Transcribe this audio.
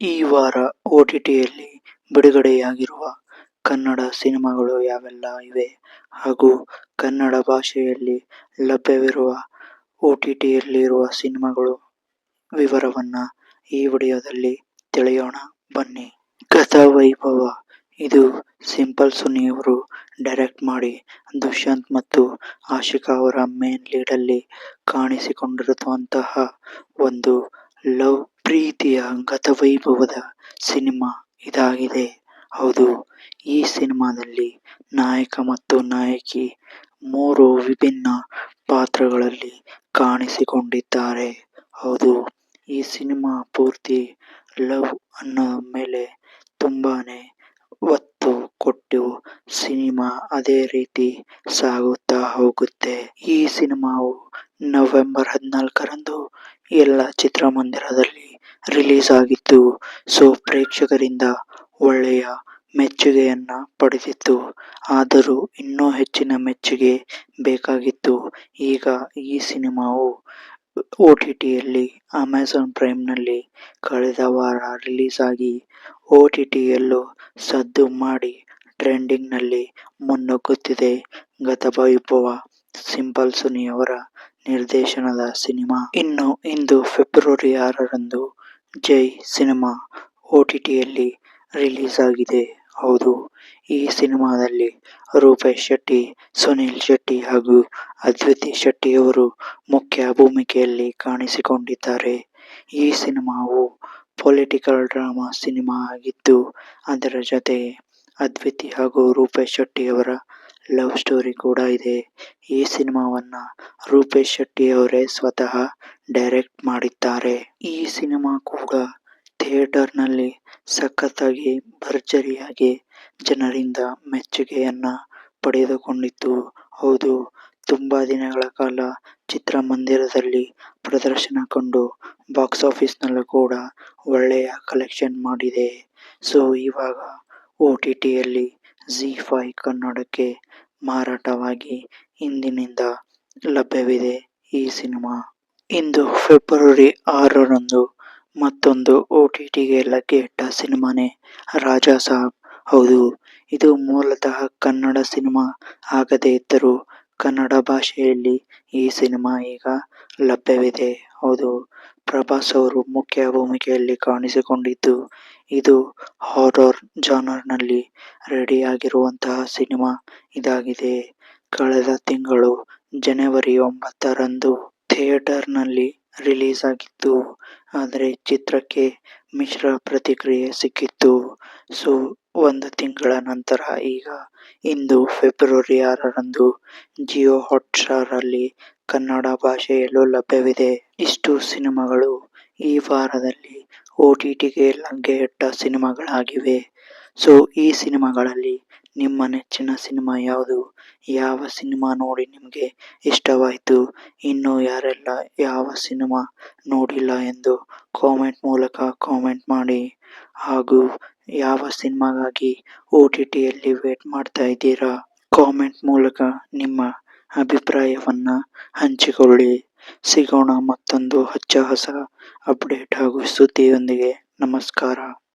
ಈ ವಾರ ಒ ಟಿ ಟಿಯಲ್ಲಿ ಬಿಡುಗಡೆಯಾಗಿರುವ ಕನ್ನಡ ಸಿನಿಮಾಗಳು ಯಾವೆಲ್ಲ ಇವೆ ಹಾಗೂ ಕನ್ನಡ ಭಾಷೆಯಲ್ಲಿ ಲಭ್ಯವಿರುವ ಓ ಟಿ ಟಿಯಲ್ಲಿರುವ ಸಿನಿಮಾಗಳು ವಿವರವನ್ನ ಈ ವಿಡಿಯೋದಲ್ಲಿ ತಿಳಿಯೋಣ. ಬನ್ನಿ. ಗತವೈಭವ ಇದು ಸಿಂಪಲ್ ಸುನಿಯವರು ಡೈರೆಕ್ಟ್ ಮಾಡಿ ದುಷ್ಯಂತ್ ಮತ್ತು ಆಶಿಕಾ ಅವರ ಮೇನ್ ಲೀಡ್ ಅಲ್ಲಿ ಕಾಣಿಸಿಕೊಂಡಿರುವಂತಹ ಒಂದು ಲವ್ ಪ್ರೀತಿಯ ಗತವೈಭವದ ಸಿನಿಮಾ ಇದಾಗಿದೆ. ಹೌದು, ಈ ಸಿನಿಮಾದಲ್ಲಿ ನಾಯಕ ಮತ್ತು ನಾಯಕಿ ಮೂರು ವಿಭಿನ್ನ ಪಾತ್ರಗಳಲ್ಲಿ ಕಾಣಿಸಿಕೊಂಡಿದ್ದಾರೆ. ಹೌದು, ಈ ಸಿನಿಮಾ ಪೂರ್ತಿ ಲವ್ ಅನ್ನೋ ಮೇಲೆ ತುಂಬಾನೇ ಒತ್ತು ಕೊಟ್ಟು ಸಿನಿಮಾ ಅದೇ ರೀತಿ ಸಾಗುತ್ತಾ ಹೋಗುತ್ತೆ. ಈ ಸಿನಿಮಾವು ನವೆಂಬರ್ ಹದಿನಾಲ್ಕರಂದು ಎಲ್ಲ ಚಿತ್ರಮಂದಿರದಲ್ಲಿ ರಿಲೀಸ್ ಆಗಿತ್ತು ಸೊ, ಪ್ರೇಕ್ಷಕರಿಂದ ಒಳ್ಳೆಯ ಮೆಚ್ಚುಗೆಯನ್ನ ಪಡೆದಿತ್ತು. ಆದರೂ ಇನ್ನೂ ಹೆಚ್ಚಿನ ಮೆಚ್ಚುಗೆ ಬೇಕಾಗಿತ್ತು. ಈಗ ಈ ಸಿನಿಮಾವು ಒ ಟಿ ಟಿಯಲ್ಲಿ ಅಮೆಝಾನ್ ಪ್ರೈಮ್ನಲ್ಲಿ ಕಳೆದ ವಾರ ರಿಲೀಸ್ ಆಗಿ ಒ ಟಿ ಟಿಯಲ್ಲೂ ಸದ್ದು ಮಾಡಿ ಟ್ರೆಂಡಿಂಗ್ನಲ್ಲಿ ಮುನ್ನುಗ್ಗುತ್ತಿದೆ. ಗತವೈಭವ ಸಿಂಪಲ್ ಸುನಿಯವರ ನಿರ್ದೇಶನದ ಸಿನಿಮಾ. ಇನ್ನು ಇಂದು ಫೆಬ್ರವರಿ ಆರರಂದು ಜೈ ಸಿನಿಮಾ ಓ ಟಿ ಟಿಯಲ್ಲಿ ರಿಲೀಸ್ ಆಗಿದೆ ಹೌದು, ಈ ಸಿನಿಮಾದಲ್ಲಿ ರೂಪೇಶ್ ಶೆಟ್ಟಿ, ಸುನಿಲ್ ಶೆಟ್ಟಿ ಹಾಗೂ ಅದ್ವಿತಿ ಶೆಟ್ಟಿ ಅವರು ಮುಖ್ಯ ಭೂಮಿಕೆಯಲ್ಲಿ ಕಾಣಿಸಿಕೊಂಡಿದ್ದಾರೆ. ಈ ಸಿನಿಮಾವು ಪೊಲಿಟಿಕಲ್ ಡ್ರಾಮಾ ಸಿನಿಮಾ ಆಗಿದ್ದು, ಅದರ ಜೊತೆ ಅದ್ವಿತಿ ಹಾಗೂ ರೂಪೇಶ್ ಶೆಟ್ಟಿ ಅವರ ಲವ್ ಸ್ಟೋರಿ ಕೂಡ ಇದೆ. ಈ ಸಿನಿಮಾವನ್ನ ರೂಪೇಶ್ ಶೆಟ್ಟಿ ಅವರೇ ಸ್ವತಃ ಡೈರೆಕ್ಟ್ ಮಾಡಿದ್ದಾರೆ. ಈ ಸಿನಿಮಾ ಕೂಡ ಥಿಯೇಟರ್ನಲ್ಲಿ ಸಖತ್ತಾಗಿ ಭರ್ಜರಿಯಾಗಿ ಜನರಿಂದ ಮೆಚ್ಚುಗೆಯನ್ನ ಪಡೆದುಕೊಂಡಿತ್ತು. ಹೌದು, ತುಂಬಾ ದಿನಗಳ ಕಾಲ ಚಿತ್ರಮಂದಿರದಲ್ಲಿ ಪ್ರದರ್ಶನ ಕಂಡು ಬಾಕ್ಸ್ ಆಫೀಸ್ನಲ್ಲೂ ಕೂಡ ಒಳ್ಳೆಯ ಕಲೆಕ್ಷನ್ ಮಾಡಿದೆ. ಸೊ ಇವಾಗ ಒ ಟಿ ಟಿಯಲ್ಲಿ ಝೀ ಫೈ ಕನ್ನಡಕ್ಕೆ ಮಾರಾಟವಾಗಿ ಇಂದಿನಿಂದ ಲಭ್ಯವಿದೆ ಈ ಸಿನಿಮಾ. ಇಂದು ಫೆಬ್ರವರಿ ಆರರಂದು ಮತ್ತೊಂದು ಒ ಟಿ ಟಿಗೆ ಲಗ್ಗೆ ಇಟ್ಟ ಸಿನಿಮಾನೇ ರಾಜಾ ಸಾಬ್. ಹೌದು, ಇದು ಮೂಲತಃ ಕನ್ನಡ ಸಿನಿಮಾ ಆಗದೇ ಇದ್ದರೂ ಕನ್ನಡ ಭಾಷೆಯಲ್ಲಿ ಈ ಸಿನಿಮಾ ಈಗ ಲಭ್ಯವಿದೆ. ಹೌದು, ಪ್ರಭಾಸ್ ಅವರು ಮುಖ್ಯ ಭೂಮಿಕೆಯಲ್ಲಿ ಕಾಣಿಸಿಕೊಂಡಿದ್ದು, ಇದು ಹಾರರ್ ಜಾನರ್ನಲ್ಲಿ ರೆಡಿಯಾಗಿರುವಂತಹ ಸಿನಿಮಾ ಇದಾಗಿದೆ. ಕಳೆದ ತಿಂಗಳು ಜನವರಿ ಒಂಬತ್ತರಂದು ಥಿಯೇಟರ್ನಲ್ಲಿ ರಿಲೀಸ್ ಆಗಿತ್ತು. ಆದರೆ ಚಿತ್ರಕ್ಕೆ ಮಿಶ್ರ ಪ್ರತಿಕ್ರಿಯೆ ಸಿಕ್ಕಿತ್ತು. ಸೊ, ಒಂದು ತಿಂಗಳ ನಂತರ ಈಗ, ಇಂದು ಫೆಬ್ರವರಿ ಆರರಂದು ಜಿಯೋ ಹಾಟ್ಸ್ಟಾರ್ ಅಲ್ಲಿ ಕನ್ನಡ ಭಾಷೆಯಲ್ಲೂ ಲಭ್ಯವಿದೆ. ಇಷ್ಟು ಸಿನಿಮಾಗಳು ಈ ವಾರದಲ್ಲಿ ಒ ಟಿ ಟಿಗೆ ಲಂಗೆ ಇಟ್ಟ ಸಿನಿಮಾಗಳಾಗಿವೆ. ಸೊ, ಈ ಸಿನಿಮಾಗಳಲ್ಲಿ ನಿಮ್ಮ ನೆಚ್ಚಿನ ಸಿನಿಮಾ ಯಾವುದು? ಯಾವ ಸಿನಿಮಾ ನೋಡಿ ನಿಮಗೆ ಇಷ್ಟವಾಯಿತು? ಇನ್ನು ಯಾರೆಲ್ಲ ಯಾವ ಸಿನಿಮಾ ನೋಡಿಲ್ಲ ಎಂದು ಕಾಮೆಂಟ್ ಮೂಲಕ ಕಾಮೆಂಟ್ ಮಾಡಿ. ಹಾಗೂ ಯಾವ ಸಿನಿಮಾಗಾಗಿ ಒ ಟಿ ಟಿಯಲ್ಲಿ ವೇಟ್ ಮಾಡ್ತಾ ಇದ್ದೀರಾ? ಕಾಮೆಂಟ್ ಮೂಲಕ ನಿಮ್ಮ ಅಭಿಪ್ರಾಯವನ್ನು ಹಂಚಿಕೊಳ್ಳಿ. ಸಿಗೋಣ ಮತ್ತೊಂದು ಹಚ್ಚ ಹೊಸ ಅಪ್ಡೇಟ್ ಹಾಗೂ ಸುದ್ದಿಯೊಂದಿಗೆ ನಮಸ್ಕಾರ.